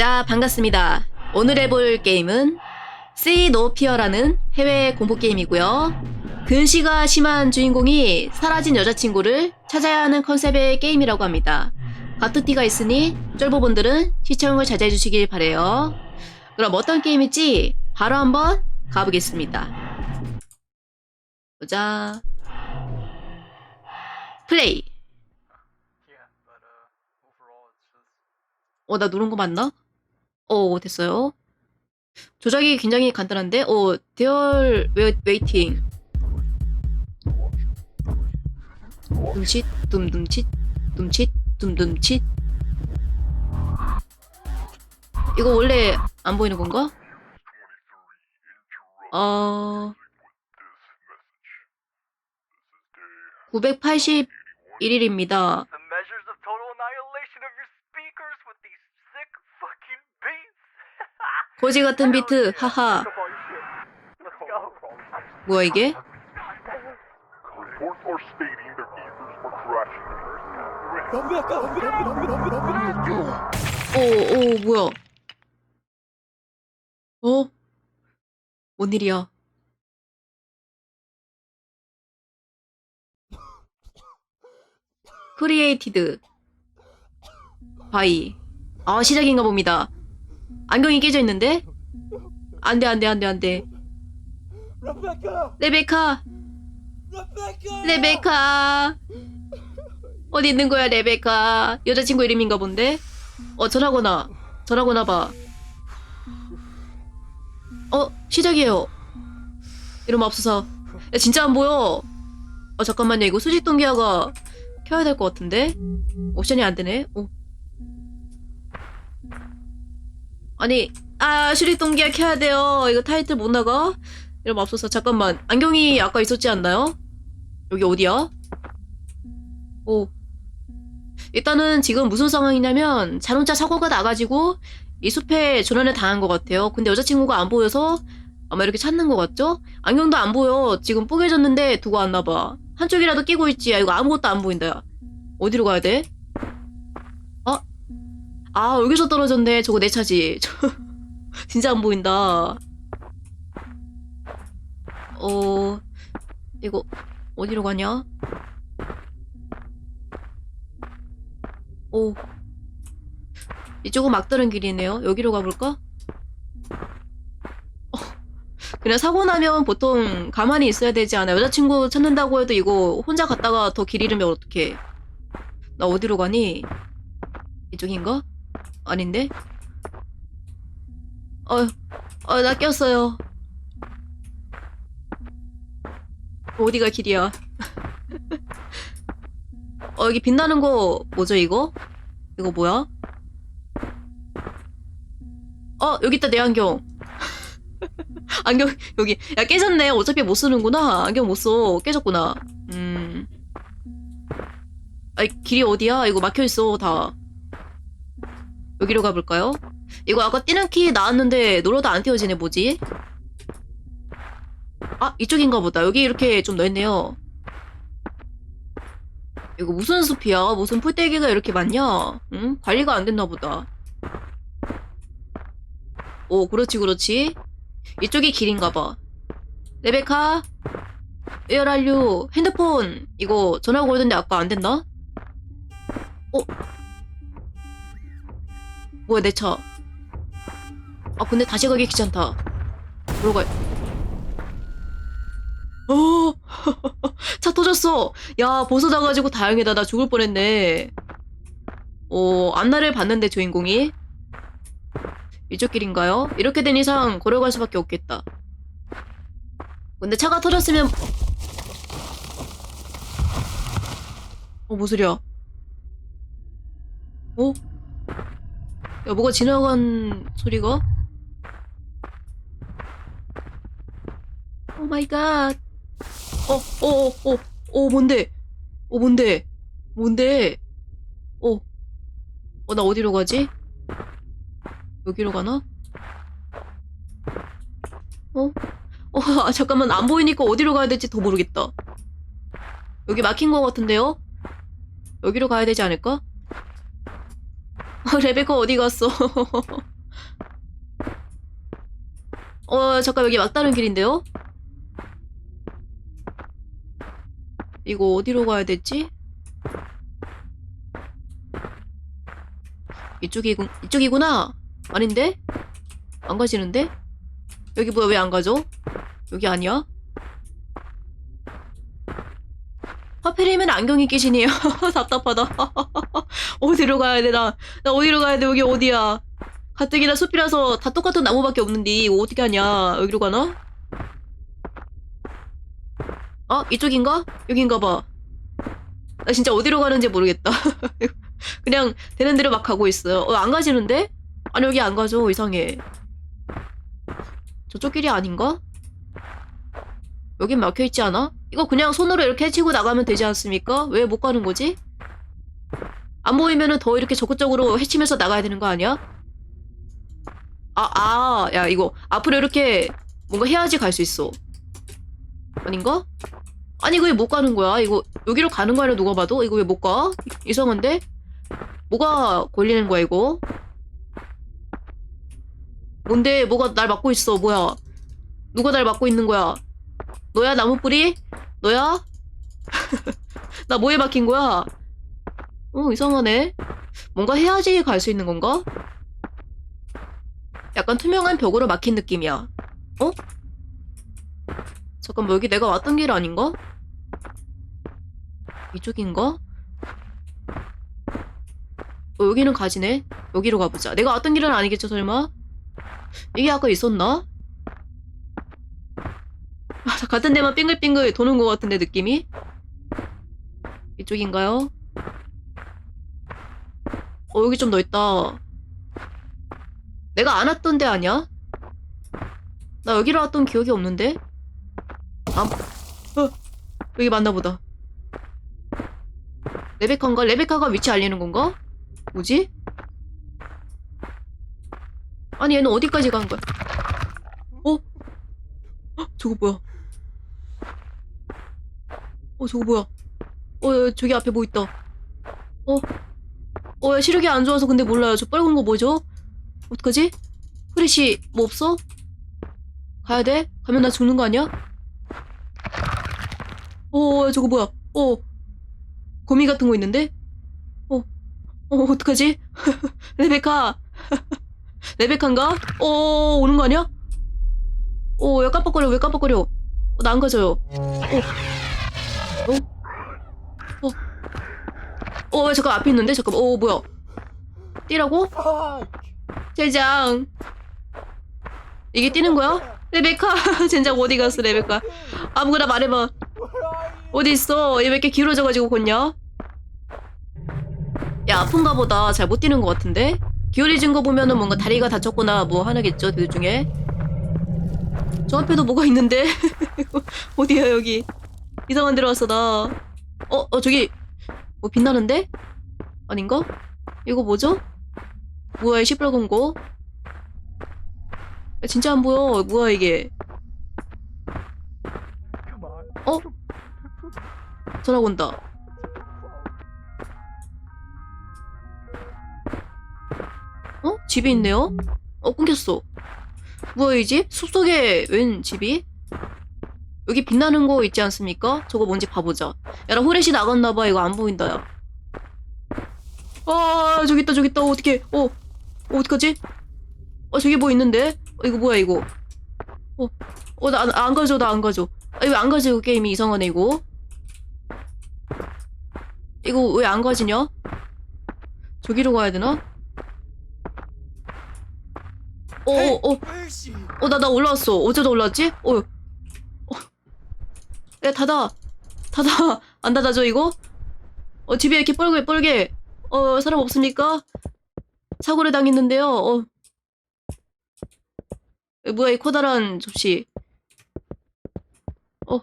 자, 반갑습니다. 오늘 해볼 게임은 See No Fear라는 해외 공포 게임이고요. 근시가 심한 주인공이 사라진 여자친구를 찾아야 하는 컨셉의 게임이라고 합니다. 가트티가 있으니 쫄보분들은 시청을 자제해 주시길 바래요. 그럼 어떤 게임일지 바로 한번 가보겠습니다. 보자. 플레이. 어, 나 누른 거 맞나? 어, 됐어요. 조작이 굉장히 간단한데, 어, 대열 웨이팅. 둠칫, 둠둠칫, 둠칫, 둠둠칫. 이거 원래 안 보이는 건가? 어, 981일입니다. 거지 같은 비트, 하하. 뭐야, 이게? 오, 오, 뭐야. 어? 뭔 일이야? 크리에이티드 바이 아 시작인가 봅니다 안경이 깨져 있는데? 안돼 안돼 안돼 안돼! 레베카! 레베카! 어디 있는 거야 레베카? 여자친구 이름인가 본데? 어 전화거나 전화거나 봐 어 시작이에요. 이러면 없어서. 야 진짜 안 보여. 어 잠깐만요. 이거 수직 동기화가 켜야 될 것 같은데? 옵션이 안 되네. 어. 아니 아 동기화 켜야 돼요 이거 타이틀 못 나가 이러면 없어서 잠깐만 안경이 아까 있었지 않나요? 여기 어디야? 오. 일단은 지금 무슨 상황이냐면 자동차 사고가 나가지고 이 숲에 조난을 당한 것 같아요. 근데 여자친구가 안 보여서 아마 이렇게 찾는 것 같죠? 안경도 안 보여. 지금 뽀개졌는데 두고 왔나 봐. 한쪽이라도 끼고 있지. 야, 이거 아무것도 안 보인다. 야. 어디로 가야 돼? 어? 아, 여기서 떨어졌네. 저거 내 차지. 저- 진짜 안 보인다. 어, 이거 어디로 가냐? 오. 이쪽은 막다른 길이네요. 여기로 가볼까? 어, 그냥 사고 나면 보통 가만히 있어야 되지 않아? 여자친구 찾는다고 해도 이거 혼자 갔다가 더 길 잃으면 어떡해? 나 어디로 가니? 이쪽인가? 아닌데? 어, 어, 나 꼈어요. 어디가 길이야? 어, 여기 빛나는 거 뭐죠, 이거? 이거 뭐야? 어, 여기 있다, 내 안경. 안경, 여기. 야, 깨졌네. 어차피 못 쓰는구나. 안경 못 써. 깨졌구나. 음. 아이, 길이 어디야? 이거 막혀있어, 다. 여기로 가볼까요? 이거 아까 뛰는 키 나왔는데 눌러도 안 띄워지네, 뭐지? 아, 이쪽인가 보다. 여기 이렇게 좀 넓네요. 이거 무슨 숲이야? 무슨 풀떼기가 이렇게 많냐? 응? 관리가 안 됐나 보다. 오, 그렇지, 그렇지. 이쪽이 길인가 봐. 레베카, 에어랄류, 핸드폰, 이거 전화 걸던데 아까 안 됐나? 어? 뭐야, 내 차. 아, 근데 다시 가기 귀찮다. 들어가. 어! 차 터졌어! 야, 벗어나 가지고 다행이다. 나 죽을 뻔했네. 어, 안나를 봤는데, 주인공이. 이쪽 길인가요? 이렇게 된 이상 걸어갈 수밖에 없겠다. 근데 차가 터졌으면. 어, 뭐 소리야? 어? 야, 뭐가 지나간 소리가? 오 마이 갓. 어, 어, 어, 어, 어, 뭔데? 어, 뭔데? 뭔데? 어, 어, 나 어디로 가지? 여기로 가나? 어? 어, 아, 잠깐만, 안 보이니까 어디로 가야 될지 더 모르겠다. 여기 막힌 것 같은데요? 여기로 가야 되지 않을까? 어, 레베카 어디 갔어? 어, 잠깐 여기 막다른 길인데요? 이거 어디로 가야 되지? 이쪽이구, 이쪽이구나. 아닌데? 안 가지는데? 여기 뭐야, 왜 안 가죠? 여기 아니야? 하필이면 안경이 끼시네요. 답답하다. 어디로 가야 돼, 나. 나 어디로 가야 돼, 여기 어디야. 가뜩이나 숲이라서 다 똑같은 나무밖에 없는데, 이거 어떻게 하냐. 여기로 가나? 어? 이쪽인가? 여긴가 봐. 나 진짜 어디로 가는지 모르겠다. 그냥 되는 대로 막 가고 있어요. 어, 안 가지는데? 아니, 여기 안 가죠. 이상해. 저쪽 길이 아닌가? 여긴 막혀있지 않아? 이거 그냥 손으로 이렇게 치고 나가면 되지 않습니까? 왜 못 가는 거지? 안 보이면은 더 이렇게 적극적으로 헤치면서 나가야 되는 거 아니야? 아, 아, 야, 이거 앞으로 이렇게 뭔가 해야지 갈 수 있어. 아닌가? 아니, 이거 왜 못 가는 거야? 이거 여기로 가는 거 아니야, 누가 봐도? 이거 왜 못 가? 이- 이상한데? 뭐가 걸리는 거야, 이거? 뭔데, 뭐가 날 막고 있어, 뭐야? 누가 날 막고 있는 거야? 너야, 나무뿌리? 너야? 나 뭐에 막힌 거야? 어, 이상하네. 뭔가 해야지 갈 수 있는 건가? 약간 투명한 벽으로 막힌 느낌이야. 어? 잠깐, 뭐 여기 내가 왔던 길 아닌가? 이쪽인가? 어, 여기는 가지네. 여기로 가보자. 내가 왔던 길은 아니겠죠, 설마? 이게 아까 있었나? 아, 다 같은 데만 빙글빙글 도는 것 같은데, 느낌이? 이쪽인가요? 어, 여기 좀 넓다. 내가 안 왔던 데 아니야? 나 여기로 왔던 기억이 없는데? 아, 어, 여기 맞나 보다. 레베카인가? 레베카가 위치 알리는 건가? 뭐지? 아니, 얘는 어디까지 간 거야? 어? 헉, 저거 뭐야? 어, 저거 뭐야? 어, 야, 저기 앞에 뭐 있다. 어? 어, 야, 시력이 안 좋아서 근데 몰라요. 저 빨간 거 뭐죠? 어떡하지? 프레시, 뭐 없어? 가야 돼? 가면 나 죽는 거 아니야? 어, 야, 저거 뭐야? 어, 거미 같은 거 있는데? 어, 어, 어떡하지? 레베카. 레베카인가? 어, 오는 거 아니야? 어, 야, 깜빡거려. 왜 깜빡거려? 어, 나안 가져요. 어? 어? 어? 어, 잠깐 앞에 있는데? 잠깐, 어, 뭐야? 뛰라고? Fuck! 젠장. 이게 뛰는 거야? 레베카. 젠장 어디 갔어, 레베카? 아무거나 말해봐. 어디 있어? 얘 왜 이렇게 기울어져가지고 걷냐? 야, 아픈가 보다. 잘 못 뛰는 것 같은데? 기울어진 거 보면은 뭔가 다리가 다쳤거나 뭐 하나겠죠, 둘 중에. 저 앞에도 뭐가 있는데? 어디야, 여기? 이상한 데로 왔어, 나. 어, 어, 저기, 뭐 빛나는데? 아닌가? 이거 뭐죠? 뭐야, 이 시뻘건 거? 야, 진짜 안 보여. 뭐야, 이게. 어? 전화 온다. 어? 집이 있네요? 어, 끊겼어. 뭐야, 이 집? 숲속에 웬 집이? 여기 빛나는 거 있지 않습니까? 저거 뭔지 봐보자. 야, 나 후레쉬 나갔나봐. 이거 안 보인다, 야. 아, 저기 있다, 저기 있다. 어떡해. 어, 어 어떡하지? 어, 저기 뭐 있는데? 어, 이거 뭐야, 이거. 어, 어, 나, 안- 안 가져, 나 안 가져. 아, 이거 안 가져, 이거 게임이 이상하네, 이거. 이거 왜 안 가지냐? 저기로 가야 되나? 어, Hey, 어, 어, where is she? 어, 나, 나 올라왔어. 어쩌다 올라왔지? 어, 어. 야, 닫아. 닫아. 안 닫아줘, 이거? 어, 집에 이렇게 뻘게, 뻘게. 어, 사람 없습니까? 사고를 당했는데요, 어. 에, 뭐야, 이 커다란 접시. 어,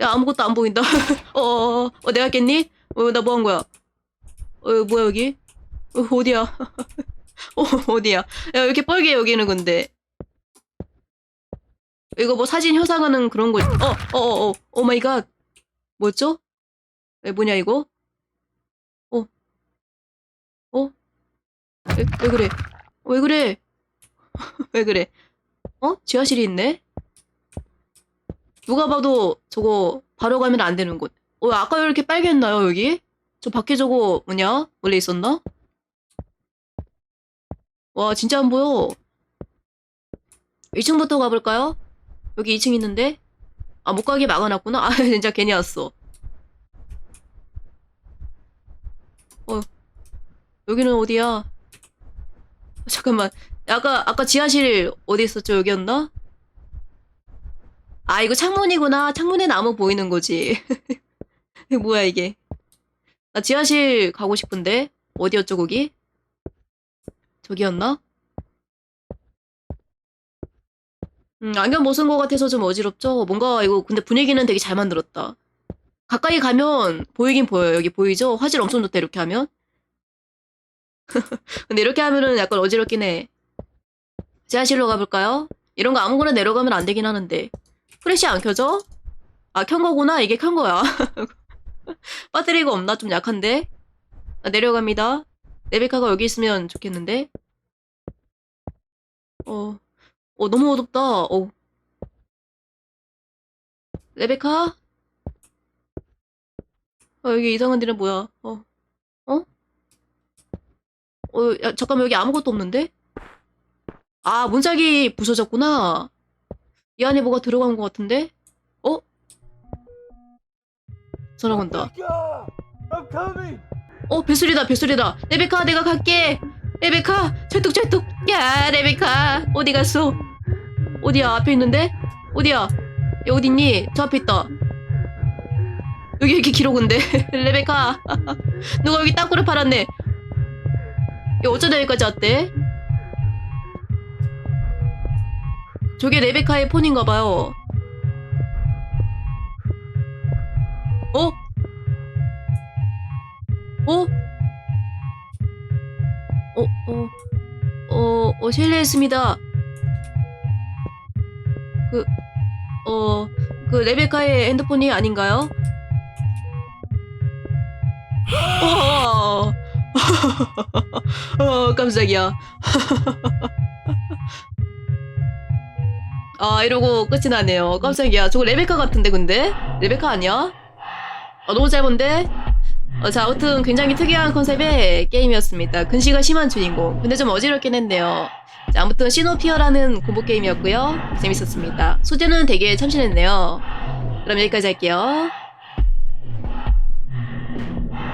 야, 아무것도 안 보인다. 어, 어, 어, 어, 내가 깼니? 어, 나 뭐 한 거야? 어, 뭐야, 여기? 어, 어디야? 어, 어디야? 야, 왜 이렇게 뻘게, 여기는 근데. 이거 뭐 사진 효상하는 그런 거, 있... 어, 어, 어, 어, 오 마이 갓. 뭐였죠? 에, 뭐냐, 이거? 어, 어? 왜, 왜 그래? 왜 그래? 왜 그래? 어? 지하실이 있네? 누가 봐도 저거 바로 가면 안 되는 곳. 어, 아까 왜 이렇게 빨개졌나요, 여기? 저 밖에 저거 뭐냐? 원래 있었나? 와, 진짜 안 보여. 2층부터 가볼까요? 여기 2층 있는데? 아, 못 가게 막아놨구나? 아, 진짜 괜히 왔어. 어, 여기는 어디야? 어, 잠깐만. 아까, 아까 지하실 어디 있었죠? 여기였나? 아, 이거 창문이구나. 창문에 나무 보이는 거지. 뭐야, 이게. 나 지하실 가고 싶은데. 어디였죠, 거기? 저기였나? 음, 안경 못쓴것 같아서 좀 어지럽죠? 뭔가 이거 근데 분위기는 되게 잘 만들었다. 가까이 가면 보이긴 보여요. 여기 보이죠? 화질 엄청 좋다, 이렇게 하면. 근데 이렇게 하면은 약간 어지럽긴 해. 지하실로 가볼까요? 이런 거 아무거나 내려가면 안 되긴 하는데. 프레시 안 켜져? 아, 켠 거구나. 이게 켠 거야. 배터리가 없나? 좀 약한데? 아, 내려갑니다. 레베카가 여기 있으면 좋겠는데? 어, 어, 너무 어둡다. 어. 레베카? 어, 여기 이상한 데는 뭐야? 어, 어? 어, 야, 잠깐만, 여기 아무것도 없는데? 아, 문짝이 부서졌구나. 이 안에 뭐가 들어간 것 같은데? 어? coming! 어, 뱃소리다, 뱃소리다. 레베카, 내가 갈게. 레베카, 철뚝철뚝. 야, 레베카, 어디 갔어? 어디야, 앞에 있는데? 어디야? 야, 어딨니? 저 앞에 있다. 여기 이렇게 길어, 근데. 레베카. 누가 여기 땅굴을 팔았네. 야, 어쩌다 여기까지 왔대? 저게 레베카의 폰인가봐요. 어? 어? 어, 어, 어, 실례했습니다. 그, 어, 그 레베카의 핸드폰이 아닌가요? 어, 어, 깜짝이야. 아, 이러고 끝이 나네요. 깜짝이야. 저거 레베카 같은데, 근데? 레베카 아니야? 아, 너무 짧은데? 어, 자, 아무튼 굉장히 특이한 컨셉의 게임이었습니다. 근시가 심한 주인공. 근데 좀 어지럽긴 했네요. 자, 아무튼 시노피어라는 공포 게임이었고요. 재밌었습니다. 소재는 되게 참신했네요. 그럼 여기까지 할게요.